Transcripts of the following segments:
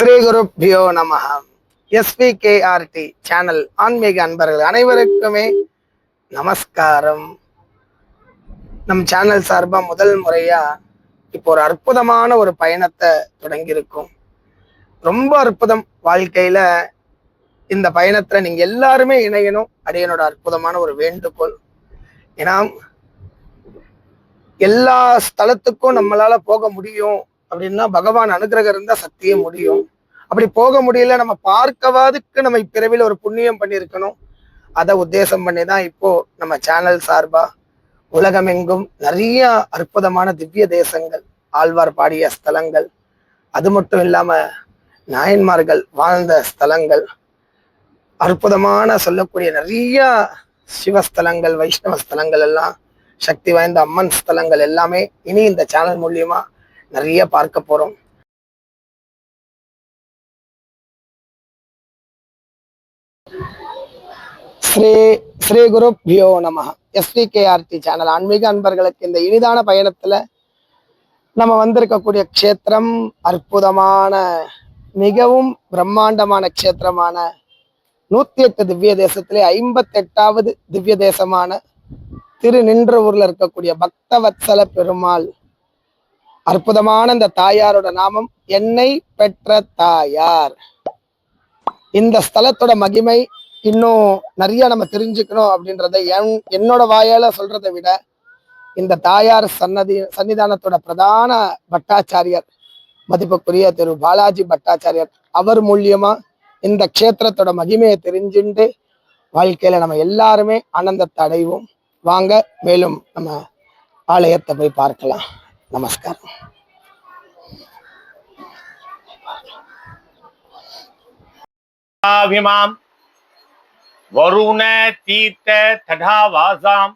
ஸ்ரீ குருப்பியோ நம எஸ்பிகேஆர்டி சேனல் ஆன்மீக அன்பர்கள் அனைவருக்குமே நமஸ்காரம். நம் சேனல் சார்பாக முதல் முறையா இப்போ ஒரு அற்புதமான ஒரு பயணத்தை தொடங்கியிருக்கும். ரொம்ப அற்புதம் வாழ்க்கையில இந்த பயணத்துல நீங்க எல்லாருமே இணையணும் அடியனோட அற்புதமான ஒரு வேண்டுகோள். ஏன்னா எல்லா ஸ்தலத்துக்கும் நம்மளால போக முடியும். அப்படின்னா பகவான் அனுகிரகம் இருந்தா சத்தியே முடியும். அப்படி போக முடியல நம்ம பார்க்கவாதுக்கு நம்ம இப்பிறவில ஒரு புண்ணியம் பண்ணியிருக்கணும். அதை உத்தேசம் பண்ணி தான் இப்போ நம்ம சேனல் சார்பா உலகமெங்கும் நிறைய அற்புதமான திவ்ய தேசங்கள் ஆழ்வார் பாடிய ஸ்தலங்கள் அது மட்டும் இல்லாம நாயன்மார்கள் வாழ்ந்த ஸ்தலங்கள் அற்புதமான சொல்லக்கூடிய நிறைய சிவஸ்தலங்கள் வைஷ்ணவ ஸ்தலங்கள் எல்லாம் சக்தி வாய்ந்த அம்மன் ஸ்தலங்கள் எல்லாமே இனி இந்த சேனல் மூலியமா நிறைய பார்க்க போறோம். ஸ்ரீ ஸ்ரீ குரு பியோ நம. எஸ்பிகேஆர்டி சேனல் ஆன்மீக அன்பர்களுக்கு இந்த இனிதான பயணத்துல நம்ம வந்திருக்கக்கூடிய க்ஷேத்திரம் அற்புதமான மிகவும் பிரம்மாண்டமான க்ஷேத்திரமான நூத்தி எட்டு திவ்ய தேசத்திலே ஐம்பத்தெட்டாவது திவ்ய தேசமான திரு நின்ற ஊர்ல இருக்கக்கூடிய பக்தவத்சல பெருமாள் அற்புதமான இந்த தாயாரோட நாமம் என்னை பெற்ற தாயார். இந்த ஸ்தலத்தோட மகிமை இன்னும் நிறைய நம்ம தெரிஞ்சுக்கணும் அப்படின்றத என் என்னோட வாயால சொல்றதை விட இந்த தாயார் சன்னதி சன்னிதானத்தோட பிரதான பட்டாச்சாரியர் மதிப்புக்குரிய திரு பாலாஜி பட்டாச்சாரியர் அவர் மூலியமா இந்த க்ஷேத்திரத்தோட மகிமையை தெரிஞ்சுண்டு வாழ்க்கையில நம்ம எல்லாருமே ஆனந்தத்தை அடைவோம். வாங்க மேலும் நம்ம ஆலயத்தை போய் பார்க்கலாம். நமஸ்காரம் विमाम् वरुण तीर्थ तथा वासाम्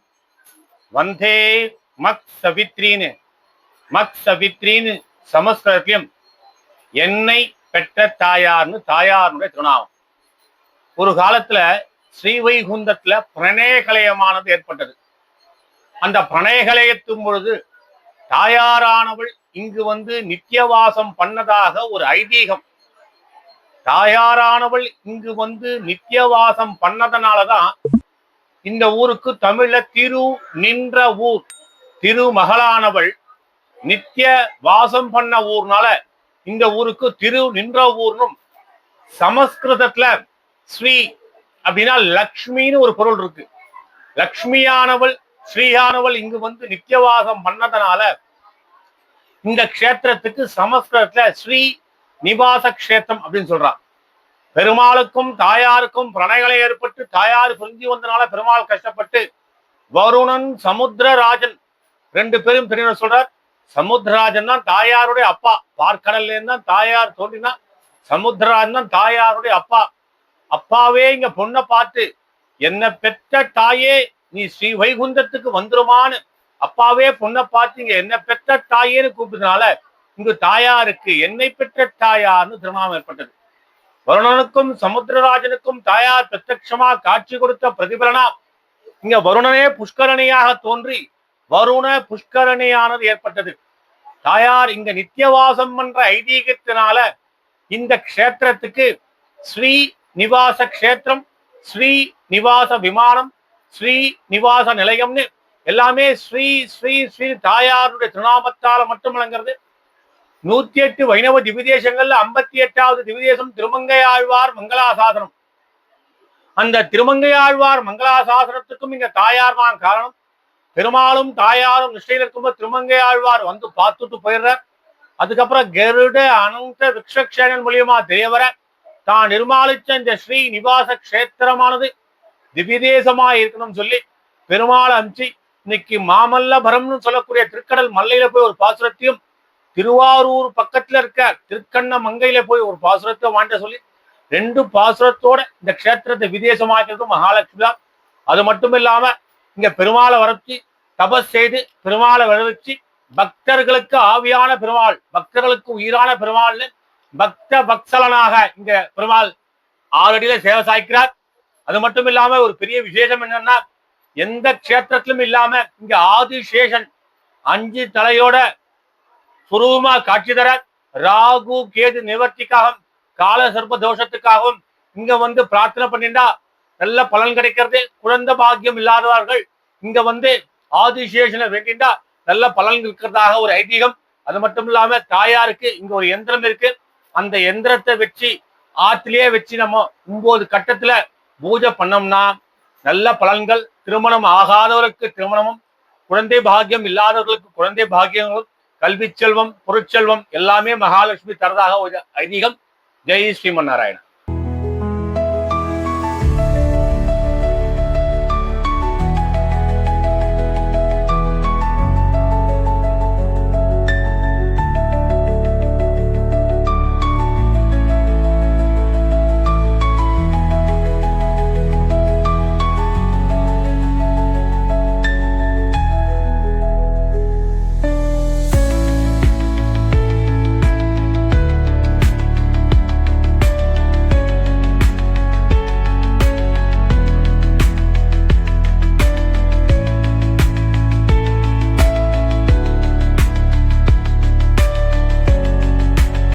वन्दे மக் சவித்ரின்னு மக் சவித்ரின்னு சமஸ்கிருதத்திலும் என்னை பெற்ற தாயார்னு தாயாருடைய திருநாமம் ஒரு காலத்துல ஸ்ரீவைகுந்தத்துல பிரணயகலயமானது ஏற்பட்டது அந்த பிரணயகலயத்தும் பொழுது தாயாரானவள் இங்கு வந்து நித்தியவாசம் பண்ணதாக ஒரு ஐதீகம். தாயாரானவள் இங்கு வந்து நித்தியவாசம் பண்ணதனாலதான் இந்த ஊருக்கு தமிழ திரு நின்ற ஊர் திருமகளானவள் நித்திய வாசம் பண்ண ஊர்னால இந்த ஊருக்கு திரு நின்ற ஊர்னும் சமஸ்கிருதத்துல ஸ்ரீ அப்படின்னா லக்ஷ்மின்னு ஒரு பொருள் இருக்கு. லக்ஷ்மியானவள் ஸ்ரீயானவள் இங்கு வந்து நித்தியவாகம் பண்ணதனால இந்த க்ஷேத்திரத்துக்கு சமஸ்கிருதத்துல ஸ்ரீ நிவாச கஷேத்திரம் அப்படின்னு சொல்றான் பெருமாளுக்கும் தாயாருக்கும் பிரணயங்களை ஏற்பட்டு தாயார் புரிஞ்சு வந்தனால பெருமாள் கஷ்டப்பட்டு வருணன் சமுத்திரராஜன் ரெண்டு பேரும் பெரியவர் சொல்றார். சமுத்திரராஜன் தான் தாயாருடைய அப்பா. பார்க்கடல்ல தான் தாயார் தோன்றினா சமுத்திரராஜன் தான் தாயாருடைய அப்பா. அப்பாவே இங்க பொண்ணை பார்த்து என்ன பெற்ற தாயே நீ ஸ்ரீ வைகுந்தத்துக்கு வந்துருமான்னு. அப்பாவே பொண்ணை பார்த்தீங்க என்ன பெற்ற தாயேன்னு கூப்பிட்டதுனால இங்கு தாயாருக்கு என்னை பெற்ற தாயார்னு திருநாமம் ஏற்பட்டது. வருணனுக்கும் சமுத்திரராஜனுக்கும் தாயார் பிரத்யட்சமா காட்சி கொடுத்த பிரதிபலனா இங்க வருணனே புஷ்கரணியாக தோன்றி வருண புஷ்கரணியானது ஏற்பட்டது. தாயார் இங்க நித்தியவாசம் பண்ற ஐதீகத்தினால இந்த க்ஷேத்திரத்துக்கு ஸ்ரீ நிவாச க்ஷேத்திரம் ஸ்ரீ நிவாச விமானம் ஸ்ரீ நிவாச நிலையம்னு எல்லாமே ஸ்ரீ ஸ்ரீ ஸ்ரீ தாயாருடைய திருநாமத்தால மட்டும் விளங்குறது. நூத்தி எட்டு வைணவ திவிதேசங்கள்ல ஐம்பத்தி எட்டாவது திவிதேசம் திருமங்கை ஆழ்வார் மங்களாசாசனம். அந்த திருமங்கை ஆழ்வார் மங்களாசாசனத்துக்கும் இங்க தாயார் தான் காரணம். பெருமாளும் தாயாரும் நிஷ்டையில் இருக்கும்போது திருமங்கை ஆழ்வார் வந்து பார்த்துட்டு போயிடுறார். அதுக்கப்புறம் கருட அனந்த விக்ஷக்ஷேனன் மூலியமா தெரியவர தான் நிர்மாலிச்ச இந்த ஸ்ரீ நிவாச கஷேத்திரமானது திவ்யதேசமா இருக்கணும்னு சொல்லி பெருமாள் அமிச்சு இன்னைக்கு மாமல்லபரம்னு சொல்லக்கூடிய திருக்கடல் மல்லையில போய் ஒரு பாசுரத்தையும் திருவாரூர் பக்கத்துல இருக்க திருக்கண்ண மங்கையில போய் ஒரு பாசுரத்தை வாண்ட சொல்லி ரெண்டு பாசுரத்தோட இந்த க்ஷேத்திரத்தை விதேசமாக்கிறது மகாலட்சுமி தான் அது மட்டும் இல்லாம இங்க பெருமாளை வரச்சு தபஸ் செய்து பெருமாளை வரவச்சு பக்தர்களுக்கு ஆவியான பெருமாள் பக்தர்களுக்கு உயிரான பெருமாள்னு பக்த பக்சலனாக இங்க பெருமாள் ஆறடியில சேவை சாய்க்கிறார். அது மட்டும் இல்லாம ஒரு பெரிய விசேஷம் என்னன்னா எந்த கஷேத்திரத்திலும் இல்லாம இங்க ஆதிசேஷன் அஞ்சு தலையோட சுரூபமா காட்சி தர ராகு கேது நிவர்த்திக்காகவும் கால சர்ப்ப தோஷத்துக்காகவும் இங்க வந்து பிரார்த்தனை பண்ணிண்டா நல்ல பலன் கிடைக்கிறது. குழந்தை பாக்கியம் இல்லாதவர்கள் இங்க வந்து ஆதிசேஷனை வேண்டிண்டா நல்ல பலன் இருக்கிறதாக ஒரு ஐதீகம். அது மட்டும் இல்லாம தாயாருக்கு இங்க ஒரு எந்திரம் இருக்கு. அந்த எந்திரத்தை வச்சு ஆத்திலேயே வச்சு நம்ம ஒன்பது கட்டத்துல பூஜை பண்ணோம்னா நல்ல பலன்கள் திருமணம் ஆகாதவருக்கு திருமணமும் குழந்தை பாக்கியம் இல்லாதவர்களுக்கு குழந்தை பாக்கியங்களும் கல்வி செல்வம் பொருட்செல்வம் எல்லாமே மகாலட்சுமி தரதாக ஒரு ஐதீகம். ஜெய் ஸ்ரீமன் நாராயணன்.